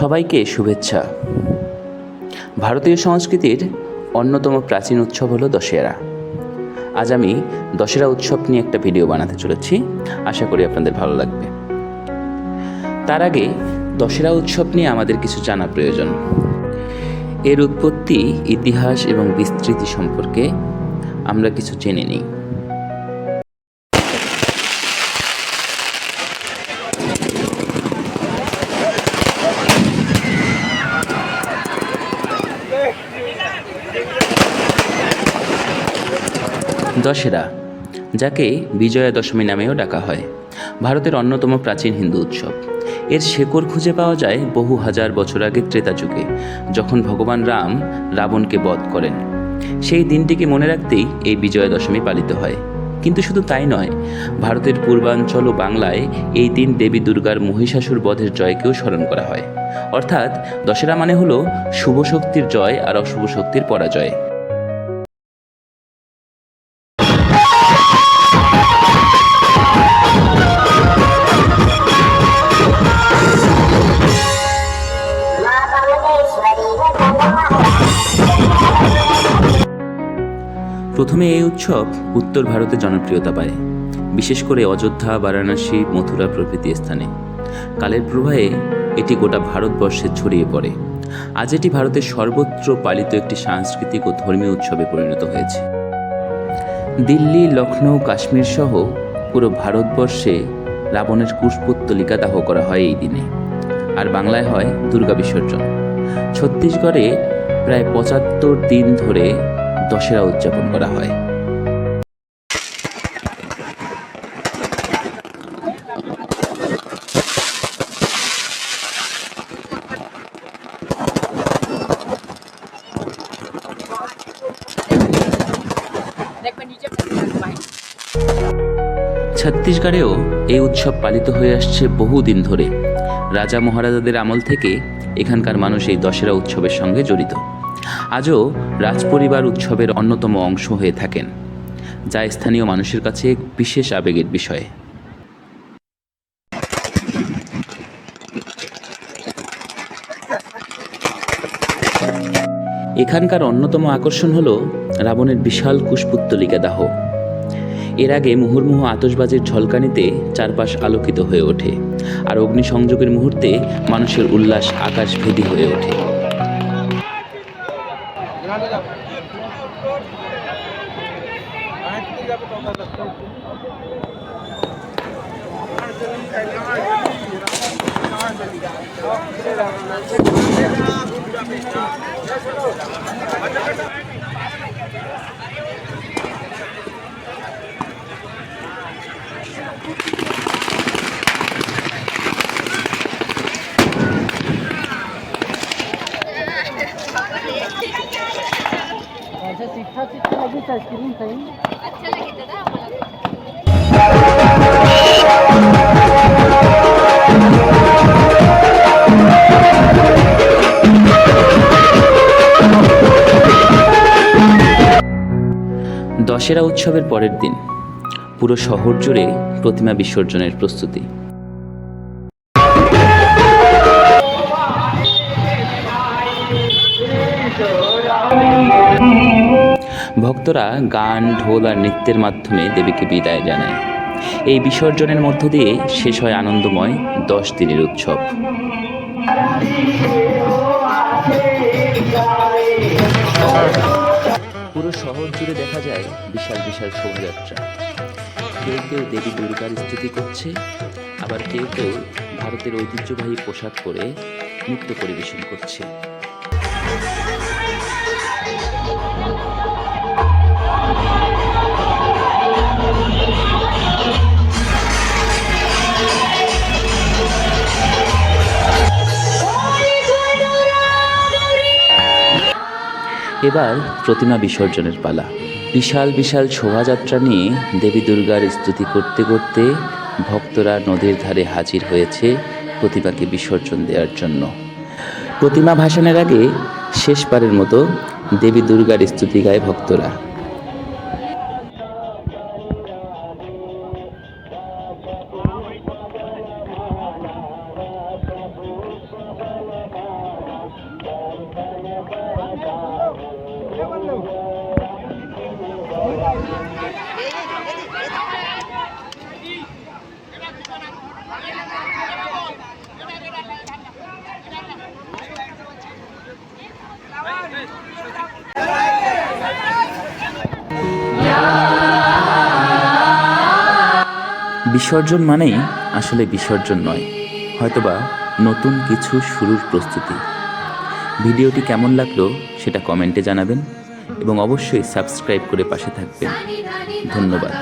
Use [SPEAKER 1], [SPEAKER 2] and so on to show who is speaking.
[SPEAKER 1] সবাইকে শুভেচ্ছা। ভারতীয় সংস্কৃতির অন্যতম প্রাচীন উৎসব হলো দশেরা। আজ আমি দশেরা উৎসব নিয়ে একটা ভিডিও বানাতে চলেছি। আশা করি আপনাদের ভালো লাগবে। তার আগে দশেরা উৎসব নিয়ে আমাদের কিছু জানা প্রয়োজন। এর উৎপত্তি, ইতিহাস এবং বিস্তৃতি সম্পর্কে আমরা কিছু জেনে নিই। দশেরা, যাকে বিজয়া দশমী নামেও ডাকা হয়, ভারতের অন্যতম প্রাচীন হিন্দু উৎসব। এর শেকড় খুঁজে পাওয়া যায় বহু হাজার বছর আগে ত্রেতা যুগে, যখন ভগবান রাম রাবণকে বধ করেন। সেই দিনটিকে মনে রাখতেই এই বিজয়া দশমী পালিত হয়। কিন্তু শুধু তাই নয়, ভারতের পূর্বাঞ্চল ও বাংলায় এই দিন দেবী দুর্গার মহিষাসুর বধের জয়কেও স্মরণ করা হয়। অর্থাৎ দশেরা মানে হলো শুভ শক্তির জয় আর অশুভ শক্তির পরাজয়। প্রথমে এই উৎসব উত্তর ভারতে জনপ্রিয়তা পায়, বিশেষ করে অযোধ্যা, বারাণসী, মথুরা প্রভৃতি স্থানে। কালের প্রবাহে এটি গোটা ভারতবর্ষে ছড়িয়ে পড়ে। আজ এটি ভারতের সর্বত্র পালিত একটি সাংস্কৃতিক ও ধর্মীয় উৎসবে পরিণত হয়েছে। দিল্লি লখনৌ কাশ্মীর সহ পুরো ভারতবর্ষে রাবণের কুশপুত্তলিকা দাহ করা হয় এই দিনে। আর বাংলায় হয় দুর্গা বিসর্জন। ছত্তিশগড়ে প্রায় পঁচাত্তর দিন ধরে দশেরা উদযাপন করা হয়। ছত্তিশগড়েও এই উৎসব পালিত হয়ে আসছে বহুদিন ধরে। রাজা মহারাজাদের আমল থেকে এখানকার মানুষ এই দশেরা উৎসবের সঙ্গে জড়িত। আজও রাজপরিবার উৎসবের অন্যতম অংশ হয়ে থাকেন, যা স্থানীয় মানুষের কাছে বিশেষ আবেগের বিষয়। এখানকার অন্যতম আকর্ষণ হল রাবণের বিশাল কুশপুত্তলিকা দাহ। এর আগে মুহুর্মুহু আতসবাজির ঝলকানিতে চারপাশ আলোকিত হয়ে ওঠে, আর অগ্নিসংযোগের মুহূর্তে মানুষের উল্লাস আকাশভেদী হয়ে ওঠে।
[SPEAKER 2] Das Entonces, si fácil, ¿qué le gusta escribir ahí?
[SPEAKER 1] Dussehra উৎসবের পরের দিন, পুরো শহর জুড়ে প্রতিমা বিসর্জনের প্রস্তুতি। ভক্তরা গান, ঢোল আর নৃত্যের মাধ্যমে দেবীকে বিদায় জানায়। এই বিসর্জনের মধ্য দিয়ে শেষ হয় আনন্দময় দশ দিনের উৎসব। পুরো শহর জুড়ে দেখা যায় বিশাল বিশাল শোভাযাত্রা। কেউ কেউ দেবী দুর্গার স্থিতি করছে, আবার কেউ কেউ ভারতের ঐতিহ্যবাহী পোশাক পরে নৃত্য পরিবেশন করছে। এবার প্রতিমা বিসর্জনের পালা। বিশাল বিশাল শোভাযাত্রা নিয়ে দেবী দুর্গার স্তুতি করতে করতে ভক্তরা নদীর ধারে হাজির হয়েছে প্রতিমাকে বিসর্জন দেওয়ার জন্য। প্রতিমা ভাসানের আগে শেষবারের মতো দেবী দুর্গার স্তুতি গায় ভক্তরা। বিসর্জন মানেই আসলে বিসর্জন নয়, হয়তোবা নতুন কিছু শুরুর প্রস্তুতি। ভিডিওটি কেমন লাগল সেটা কমেন্টে জানাবেন এবং অবশ্যই সাবস্ক্রাইব করে পাশে থাকবেন। ধন্যবাদ।